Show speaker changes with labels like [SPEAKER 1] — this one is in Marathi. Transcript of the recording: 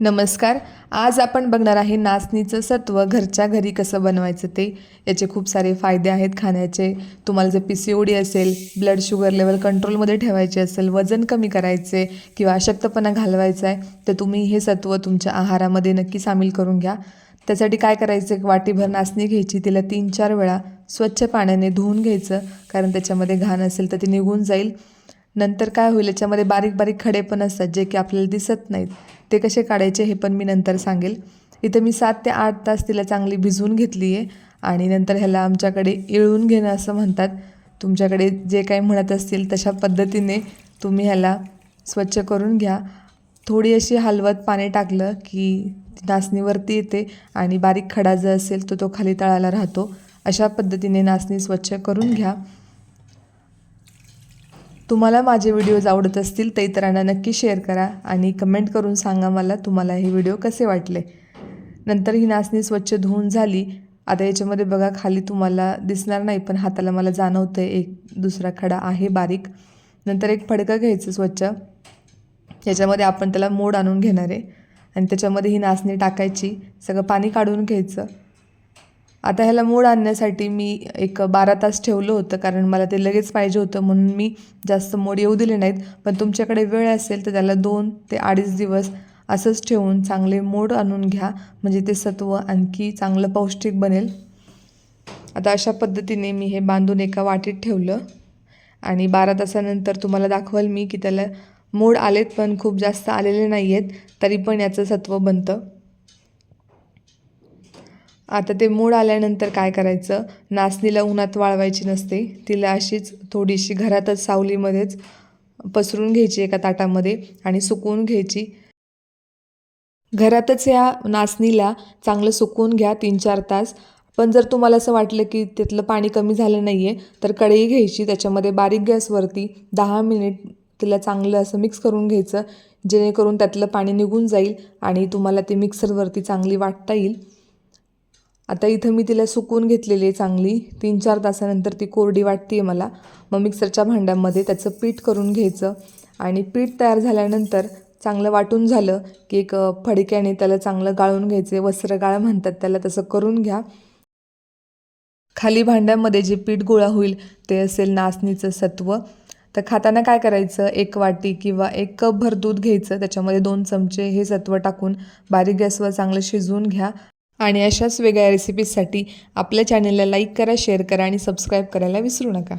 [SPEAKER 1] नमस्कार. आज आपण बघणार आहे नाचणीचं सत्व घरच्या घरी कसं बनवायचं ते. याचे खूप सारे फायदे आहेत खाण्याचे. तुम्हाला जर पी सी ओ डी असेल ब्लड शुगर लेवल कंट्रोलमध्ये ठेवायचे असेल वजन कमी करायचे किंवा अशक्तपणा घालवायचा आहे तर तुम्ही हे सत्व तुमच्या आहारामध्ये नक्की सामील करून घ्या. त्यासाठी काय करायचं? एक वाटीभर नाचणी घ्यायची तिला तीन चार वेळा स्वच्छ पाण्याने धुवून घ्यायचं कारण त्याच्यामध्ये घाण असेल तर ते निघून जाईल. नंतर काय होईल याच्यामध्ये बारीक बारीक खडे पण असतात जे की आपल्याला दिसत नाहीत. ते कसे काढायचे हे पण मी नंतर सांगेल. इथं मी सात ते आठ तास तिला चांगली भिजवून घेतली आहे आणि नंतर ह्याला आमच्याकडे इळून घेणं असं म्हणतात. तुमच्याकडे जे काही म्हणत असतील तशा पद्धतीने तुम्ही ह्याला स्वच्छ करून घ्या. थोडी अशी हलवत पाणी टाकलं की नाचणीवरती येते आणि बारीक खडा जो असेल तो तो खाली तळाला राहतो. अशा पद्धतीने नाचणी स्वच्छ करून घ्या. तुम्हाला माझे व्हिडिओज आवडत असतील तर इतरांना नक्की शेअर करा आणि कमेंट करून सांगा मला तुम्हाला हे व्हिडिओ कसे वाटले. नंतर ही नाचणी स्वच्छ धुवून झाली. आता याच्यामध्ये बघा खाली तुम्हाला दिसणार नाही पण हाताला मला जाणवतं आहे एक दुसरा खडा आहे बारीक. नंतर एक फडकं घ्यायचं स्वच्छ. याच्यामध्ये आपण त्याला मोड आणून घेणार आहे. आणि त्याच्यामध्ये ही नाचणी टाकायची. सगळं पाणी काढून घ्यायचं. आता ह्याला मूड आणण्यासाठी मी एक बारा तास ठेवलं होतं कारण मला ते लगेच पाहिजे होतं म्हणून मी जास्त मोड येऊ दिले नाहीत. पण तुमच्याकडे वेळ असेल तर त्याला दोन ते अडीच दिवस असंच ठेवून चांगले मोड आणून घ्या. म्हणजे ते सत्व आणखी चांगलं पौष्टिक बनेल. आता अशा पद्धतीने मी हे बांधून एका वाटीत ठेवलं. आणि बारा तासानंतर तुम्हाला दाखवाल मी की त्याला मोड आलेत पण खूप जास्त आलेले नाही आहेत तरी पण याचं सत्व बनतं. आता ते मूळ आल्यानंतर काय करायचं? नाचणीला उन्हात वाळवायची नसते. तिला अशीच थोडीशी घरातच सावलीमध्येच पसरून घ्यायची एका ताटामध्ये आणि सुकवून घ्यायची. घरातच या नाचणीला चांगलं सुकवून घ्या तीन चार तास. पण जर तुम्हाला असं वाटलं की त्यातलं पाणी कमी झालं नाही आहे तर कढई घ्यायची. त्याच्यामध्ये बारीक गॅसवरती दहा मिनिट तिला चांगलं असं मिक्स करून घ्यायचं. जेणेकरून त्यातलं पाणी निघून जाईल आणि तुम्हाला ते मिक्सरवरती चांगली वाटता येईल. आता इथं मी तिला सुकून घेतलेली आहे चांगली. तीन चार तासानंतर ती कोरडी वाटते आहे मला. मग मिक्सरच्या भांड्यामध्ये त्याचं पीठ करून घ्यायचं आणि पीठ तयार झाल्यानंतर चांगलं वाटून झालं की एक फडक्याने त्याला चांगलं गाळून घ्यायचे वस्त्रगाळ म्हणतात त्याला तसं करून घ्या. खाली भांड्यामध्ये जे पीठ गोळा होईल ते असेल नाचणीचं सत्व. तर खाताना काय करायचं? एक वाटी किंवा एक कपभर दूध घ्यायचं. त्याच्यामध्ये दोन चमचे हे सत्व टाकून बारीक गॅसवर चांगलं शिजवून घ्या. आणि अशाच वेगळ्या रेसिपीजसाठी आपल्या चॅनलला लाईक करा शेअर करा आणि सबस्क्राईब करायला विसरू नका.